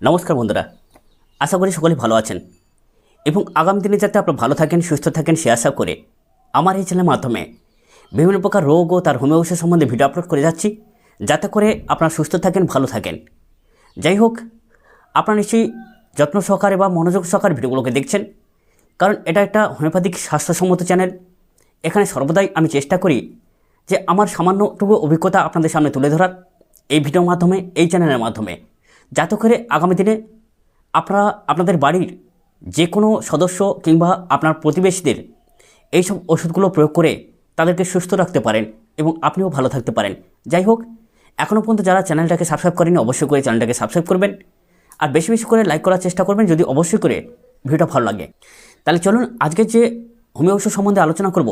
নমস্কার বন্ধুরা। আশা করি সকলে ভালো আছেন। এবং আগামী দিনে যাতে আপনারা ভালো থাকেন, সুস্থ থাকেন, সে আশা করে আমার এই চ্যানেলের মাধ্যমে বিভিন্ন প্রকার রোগ ও তার হোমিও ওষুধ সম্বন্ধে ভিডিও আপলোড করে যাচ্ছি। যাতে করে আপনারা সুস্থ থাকেন, ভালো থাকেন। যাই হোক, আপনারা নিশ্চয়ই যত্ন সহকারে বা মনোযোগ সহকারে ভিডিওগুলোকে দেখছেন। কারণ এটা একটা হোমিওপ্যাথিক স্বাস্থ্যসম্মত চ্যানেল এখানে সর্বদাই আমি চেষ্টা করি যে আমার সামান্যটুকু অভিজ্ঞতা আপনাদের সামনে তুলে ধরার। এই ভিডিওর মাধ্যমে, এই চ্যানেলের মাধ্যমে। যাতে করে আগামী দিনে আপনারা, আপনাদের বাড়ির যে কোনো সদস্য কিংবা আপনার প্রতিবেশীদের এইসব ওষুধগুলো প্রয়োগ করে তাদেরকে সুস্থ রাখতে পারেন এবং আপনিও ভালো থাকতে পারেন। যাই হোক, এখনও পর্যন্ত যারা চ্যানেলটাকে সাবস্ক্রাইব করেনি অবশ্যই করে চ্যানেলটাকে সাবস্ক্রাইব করবেন। আর বেশি বেশি করে লাইক করার চেষ্টা করবেন যদি অবশ্যই করে ভিডিওটা ভালো লাগে। তাহলে চলুন আজকে যে হোমিও ওষুধ সম্বন্ধে আলোচনা করব,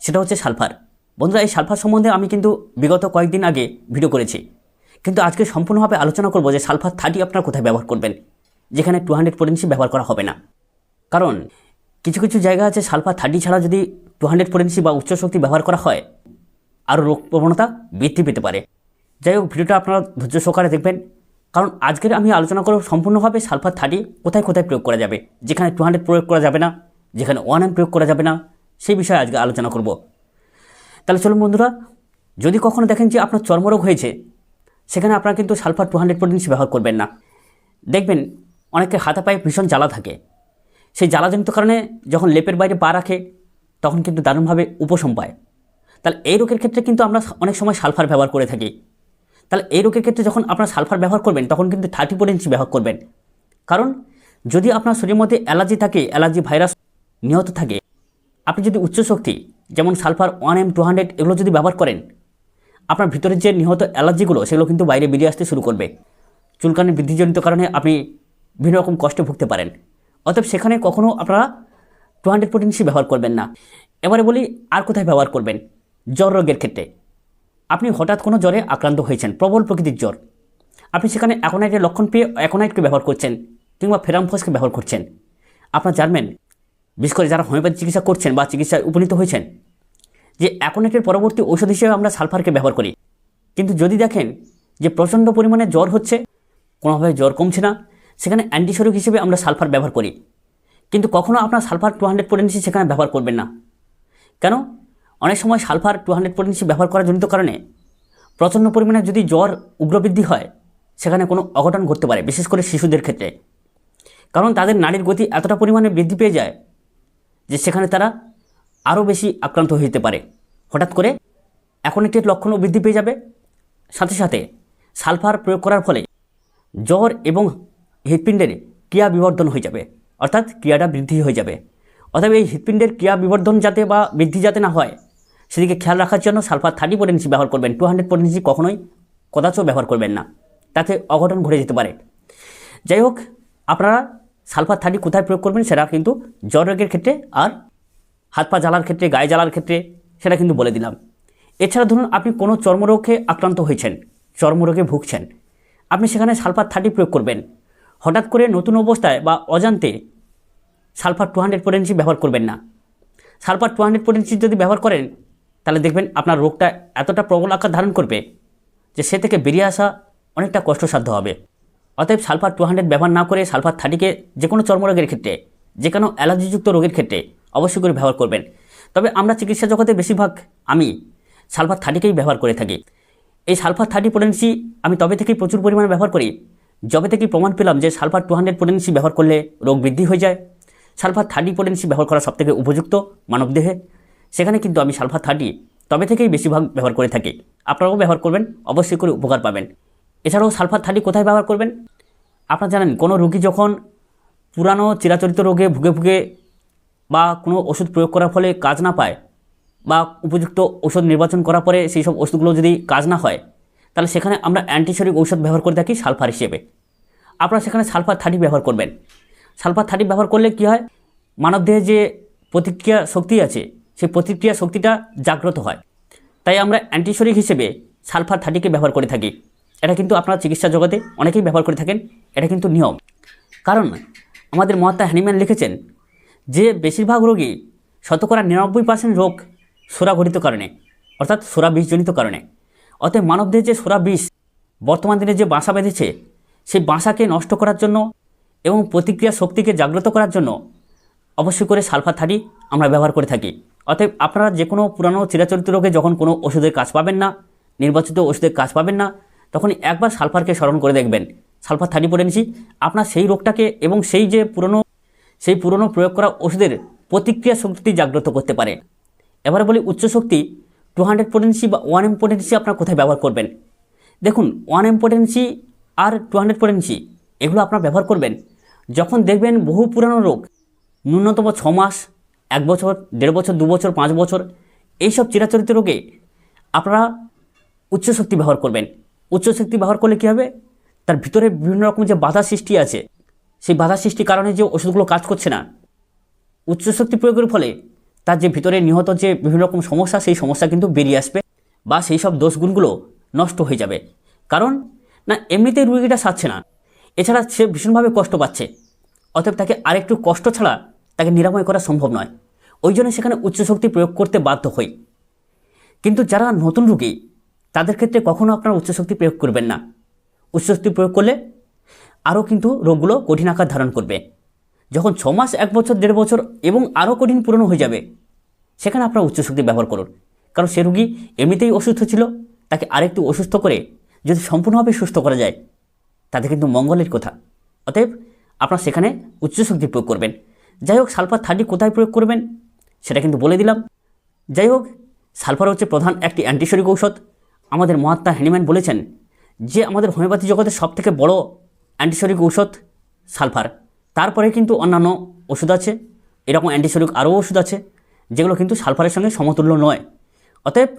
সেটা হচ্ছে সালফার। বন্ধুরা, এই সালফার সম্বন্ধে আমি কিন্তু বিগত কয়েকদিন আগে ভিডিও করেছি। কিন্তু আজকে সম্পূর্ণভাবে আলোচনা করব যে সালফার থার্টি আপনার কোথায় ব্যবহার করবেন, যেখানে টু হান্ড্রেড পোটেন্সি ব্যবহার করা হবে না। কারণ কিছু কিছু জায়গা আছে সালফার থার্টি ছাড়া যদি টু হান্ড্রেড পোটেন্সি বা উচ্চ শক্তি ব্যবহার করা হয়, আরও রোগ প্রবণতা বৃদ্ধি পেতে পারে। যাই হোক, ভিডিওটা আপনারা ধৈর্য সহকারে দেখবেন। কারণ আজকের আমি আলোচনা করব সম্পূর্ণভাবে সালফার থার্টি কোথায় কোথায় প্রয়োগ করা যাবে, যেখানে টু হান্ড্রেড প্রয়োগ করা যাবে না, যেখানে ওয়ান এম প্রয়োগ করা যাবে না, সেই বিষয়ে আজকে আলোচনা করব। তাহলে চলুন বন্ধুরা, যদি কখনো দেখেন যে আপনার চর্মরোগ হয়েছে সেখানে আপনারা কিন্তু সালফার টু হান্ড্রেড পোটেন্সি ব্যবহার করবেন না। দেখবেন অনেকের হাতে পায়ে ভীষণ জ্বালা থাকে। সেই জ্বালাজনিত কারণে যখন লেপের বাইরে পা রাখে, তখন কিন্তু দারুণভাবে উপশম পায়। তাহলে এই রোগের ক্ষেত্রে কিন্তু আমরা অনেক সময় সালফার ব্যবহার করে থাকি। তাহলে এই রোগের ক্ষেত্রে যখন আপনারা সালফার ব্যবহার করবেন, তখন কিন্তু থার্টি পোটেন্সি ব্যবহার করবেন। কারণ যদি আপনার শরীরের মধ্যে অ্যালার্জি থাকে, অ্যালার্জি ভাইরাস নিহত থাকে, আপনি যদি উচ্চ শক্তি যেমন sulphur one M two hundred এগুলো যদি ব্যবহার করেন আপনার ভিতরের যে নিহত অ্যালার্জিগুলো, সেগুলো কিন্তু বাইরে বেরিয়ে আসতে শুরু করবে। চুলকানি বৃদ্ধিজনিত কারণে আপনি বিভিন্ন রকম কষ্টে ভুগতে পারেন। অতএব সেখানে কখনও আপনারা টু হান্ড্রেড পোটেন্সি ব্যবহার করবেন না। এবারে বলি, আর কোথায় ব্যবহার করবেন? জ্বর রোগের ক্ষেত্রে। আপনি হঠাৎ কোনো জ্বরে আক্রান্ত হয়েছেন, প্রবল প্রকৃতির জ্বর। আপনি সেখানে অ্যাকোনাইটের লক্ষণ পেয়ে অ্যাকোনাইটকে ব্যবহার করছেন কিংবা ফেরামফোসকে ব্যবহার করছেন। আপনার জানবেন, বিশেষ করে যারা হোমিওপ্যাথি চিকিৎসা করছেন বা চিকিৎসায় উপনীত হয়েছেন যে অ্যাকোনেটের পরবর্তী ঔষধ হিসেবে আমরা সালফারকে ব্যবহার করি। কিন্তু যদি দেখেন যে প্রচণ্ড পরিমাণে জ্বর হচ্ছে, কোনোভাবে জ্বর কমছে না, সেখানে অ্যান্টিসরিক হিসেবে আমরা সালফার ব্যবহার করি। কিন্তু কখনও আপনার সালফার টু হান্ড্রেড পোটেন্সি সেখানে ব্যবহার করবেন না। কেন? অনেক সময় সালফার টু হান্ড্রেড পোটেন্সি ব্যবহার করার জনিত কারণে প্রচণ্ড পরিমাণে যদি জ্বর উগ্রবৃদ্ধি হয়, সেখানে কোনো অঘটন ঘটতে পারে, বিশেষ করে শিশুদের ক্ষেত্রে। কারণ তাদের নারীর গতি এতটা পরিমাণে বৃদ্ধি পেয়ে যায় যে সেখানে তারা আরও বেশি আক্রান্ত যেতে পারে। হঠাৎ করে এখন একটি লক্ষণও বৃদ্ধি পেয়ে যাবে। সাথে সাথে সালফার প্রয়োগ করার ফলে জ্বর এবং হৃৎপিণ্ডের ক্রিয়া বিবর্ধন হয়ে যাবে। অর্থাৎ ক্রিয়াটা বৃদ্ধি হয়ে যাবে। অতএব এই হৃৎপিণ্ডের ক্রিয়া বিবর্ধন যাতে বা বৃদ্ধি যাতে না হয়, সেদিকে খেয়াল রাখার জন্য সালফার থার্টি পোটেন্সি ব্যবহার করবেন। টু হান্ড্রেড পোটেন্সি কখনোই কদাচও ব্যবহার করবেন না। তাতে অঘটন ঘটে যেতে পারে। যাই হোক, আপনারা সালফার থার্টি কোথায় প্রয়োগ করবেন সেটা কিন্তু জ্বর রোগের ক্ষেত্রে আর হাত পা জ্বালার ক্ষেত্রে, গায়ে জ্বালার ক্ষেত্রে, সেটা কিন্তু বলে দিলাম। এছাড়া ধরুন, আপনি কোনো চর্মরোগে আক্রান্ত হয়েছেন, চর্মরোগে ভুগছেন, আপনি সেখানে সালফার থার্টি প্রয়োগ করবেন। হঠাৎ করে নতুন অবস্থায় বা অজান্তে সালফার টু হান্ড্রেড পোটেন্সি ব্যবহার করবেন না। সালফার টু হান্ড্রেড পোটেন্সি যদি ব্যবহার করেন, তাহলে দেখবেন আপনার রোগটা এতটা প্রবল আকার ধারণ করবে যে সে থেকে বেরিয়ে আসা অনেকটা কষ্টসাধ্য হবে। অতএব সালফার টু হান্ড্রেড ব্যবহার না করে সালফার থার্টিকে যে কোনো চর্মরোগের ক্ষেত্রে, যে কোনো অ্যালার্জিযুক্ত রোগের ক্ষেত্রে অবশ্যই করে ব্যবহার করবেন। তবে আমরা চিকিৎসা জগতে বেশিরভাগ আমি সালফার থার্টিকেই ব্যবহার করে থাকি। এই সালফার থার্টি পোটেন্সি আমি তবে থেকেই প্রচুর পরিমাণে ব্যবহার করি। যবে থেকেই প্রমাণ পেলাম যে সালফার টু হান্ড্রেড পোটেন্সি ব্যবহার করলে রোগ বৃদ্ধি হয়ে যায়। সালফার থার্টি পোটেন্সি ব্যবহার করা সবথেকে উপযুক্ত মানবদেহে। সেখানে কিন্তু আমি সালফার থার্টি তবে থেকেই বেশিরভাগ ব্যবহার করে থাকি। আপনারাও ব্যবহার করবেন, অবশ্যই করে উপকার পাবেন। এছাড়াও সালফার থার্টি কোথায় ব্যবহার করবেন? আপনারা জানেন, কোনো রোগী যখন পুরানো চিরাচরিত রোগে ভুগে ভুগে বা কোনো ওষুধ প্রয়োগ করার ফলে কাজ না পায় বা উপযুক্ত ওষুধ নির্বাচন করার পরে সেই সব ওষুধগুলো যদি কাজ না হয়, তাহলে সেখানে আমরা অ্যান্টিসরিক ঔষধ ব্যবহার করে থাকি সালফার হিসেবে। আপনারা সেখানে সালফার থার্টি ব্যবহার করবেন। সালফার থার্টি ব্যবহার করলে কী হয়? মানবদেহে যে প্রতিক্রিয়া শক্তি আছে, সেই প্রতিক্রিয়া শক্তিটা জাগ্রত হয়। তাই আমরা অ্যান্টিসরিক হিসেবে সালফার থার্টিকে ব্যবহার করে থাকি। এটা কিন্তু আপনারা চিকিৎসা জগতে অনেকেই ব্যবহার করে থাকেন, এটা কিন্তু নিয়ম। কারণ আমাদের মহাত্মা হ্যানিম্যান লিখেছেন যে বেশিরভাগ রোগী শতকরা নিরানব্বই পার্সেন্ট রোগ সোরাঘটিত কারণে, অর্থাৎ সোরা বিষজনিত কারণে। অতএব মানবদের যে সোরা বিষ বর্তমান দিনে যে বাসা বেঁধেছে, সেই বাসাকে নষ্ট করার জন্য এবং প্রতিক্রিয়া শক্তিকে জাগ্রত করার জন্য অবশ্যই করে সালফার থার্টি আমরা ব্যবহার করে থাকি। অতএব আপনারা যে কোনো পুরানো চিরাচরিত রোগে যখন কোনো ওষুধের কাজ পাবেন না, নির্বাচিত ওষুধের কাজ পাবেন না তখন একবার সালফারকে স্মরণ করে দেখবেন। সালফার থার্টি নিছি। আপনার সেই রোগটাকে এবং সেই যে পুরনো সেই পুরনো প্রয়োগ করা ওষুধের প্রতিক্রিয়া শক্তি জাগ্রত করতে পারে। এবারে বলি উচ্চ শক্তি টু হান্ড্রেড পোটেন্সি বা ওয়ান এম পোটেন্সি আপনারা কোথায় ব্যবহার করবেন? দেখুন ওয়ান এম পোটেন্সি আর টু হান্ড্রেড পোটেন্সি এগুলো আপনারা ব্যবহার করবেন যখন দেখবেন বহু পুরানো রোগ, ন্যূনতম ছ মাস, এক বছর, দেড় বছর, দু বছর, পাঁচ বছর, এইসব চিরাচরিত রোগে আপনারা উচ্চ শক্তি ব্যবহার করবেন। উচ্চ শক্তি ব্যবহার করলে কী হবে? তার ভিতরে বিভিন্ন রকম যে বাধা সৃষ্টি আছে সেই বাধা সৃষ্টির কারণে যে ওষুধগুলো কাজ করছে না উচ্চ শক্তি প্রয়োগের ফলে তার যে ভিতরে নিহত যে বিভিন্ন রকম সমস্যা, সেই সমস্যা কিন্তু বেরিয়ে আসবে বা সেই সব দোষগুণগুলো নষ্ট হয়ে যাবে। কারণ, না, এমনিতেই রুগীটা সারছে না। এছাড়া সে ভীষণভাবে কষ্ট পাচ্ছে। অতএব তাকে আরেকটু কষ্ট ছাড়া তাকে নিরাময় করা সম্ভব নয়। ওই জন্য সেখানে উচ্চ শক্তি প্রয়োগ করতে বাধ্য হই। কিন্তু যারা নতুন রুগী, তাদের ক্ষেত্রে কখনও আপনারা উচ্চ শক্তি প্রয়োগ করবেন না। উচ্চ শক্তি প্রয়োগ করলে আরও কিন্তু রোগগুলো কঠিন আকার ধারণ করবে। যখন ছ মাস, এক বছর, দেড় বছর এবং আরও কঠিন পুরনো হয়ে যাবে, সেখানে আপনার উচ্চ শক্তি ব্যবহার করুন। কারণ সে রুগী এমনিতেই অসুস্থ ছিল, তাকে আরেকটু অসুস্থ করে যদি সম্পূর্ণভাবে সুস্থ করা যায়, তাতে কিন্তু মঙ্গলের কথা। অতএব আপনারা সেখানে উচ্চ শক্তি প্রয়োগ করবেন। যাই হোক, সালফার থার্টি কোথায় প্রয়োগ করবেন, সেটা কিন্তু বলে দিলাম। যাই হোক, সালফার হচ্ছে প্রধান একটি অ্যান্টিসরিক ঔষধ। আমাদের মহাত্মা হ্যানিম্যান বলেছেন যে, আমাদের হোমিওপ্যাথি জগতের সবথেকে বড় অ্যান্টিসরিক ঔষধ, সালফার। তারপরে কিন্তু অন্যান্য ওষুধ আছে। এরকম অ্যান্টিসরিক আরও ওষুধ আছে, যেগুলো কিন্তু সালফারের সঙ্গে সমতুল্য নয়। অতএব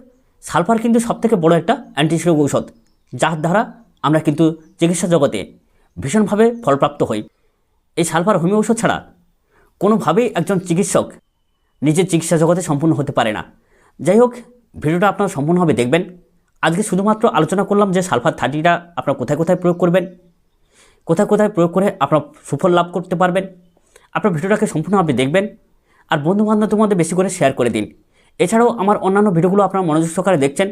সালফার কিন্তু সবথেকে বড় একটা অ্যান্টিসরিক ঔষধ, যার দ্বারা আমরা কিন্তু চিকিৎসা জগতে ভীষণভাবে ফলপ্রাপ্ত হই। এই সালফার হোমিও ঔষধ ছাড়া কোনোভাবেই একজন চিকিৎসক নিজের চিকিৎসা জগতে সম্পূর্ণ হতে পারে না। যাই হোক, ভিডিওটা আপনারা সম্পূর্ণভাবে দেখবেন। আজকে শুধুমাত্র আলোচনা করলাম যে সালফার থার্টিটা আপনারা কোথায় কোথায় প্রয়োগ করবেন কোথায় কোথায় প্রয়োগ করে আপনার সুফল লাভ করতে পারবেন। আপনার ভিডিওটাকে সম্পূর্ণভাবে দেখবেন আর বন্ধু বান্ধবদের মধ্যে বেশি করে শেয়ার করে দিন। এছাড়াও আমার অন্যান্য ভিডিওগুলো আপনারা মনোযোগ সহকারে দেখছেন।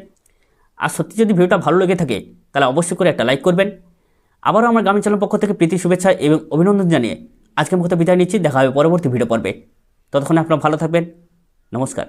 আর সত্যি যদি ভিডিওটা ভালো লেগে থাকে, তাহলে অবশ্যই করে একটা লাইক করবেন। আবারও আমার গ্রামীণ চ্যানেল পক্ষ থেকে প্রীতি, শুভেচ্ছা এবং অভিনন্দন জানিয়ে আজকের মতো বিদায় নিচ্ছি। দেখা হবে পরবর্তী ভিডিও পর্বে। ততক্ষণে আপনারা ভালো থাকবেন। নমস্কার।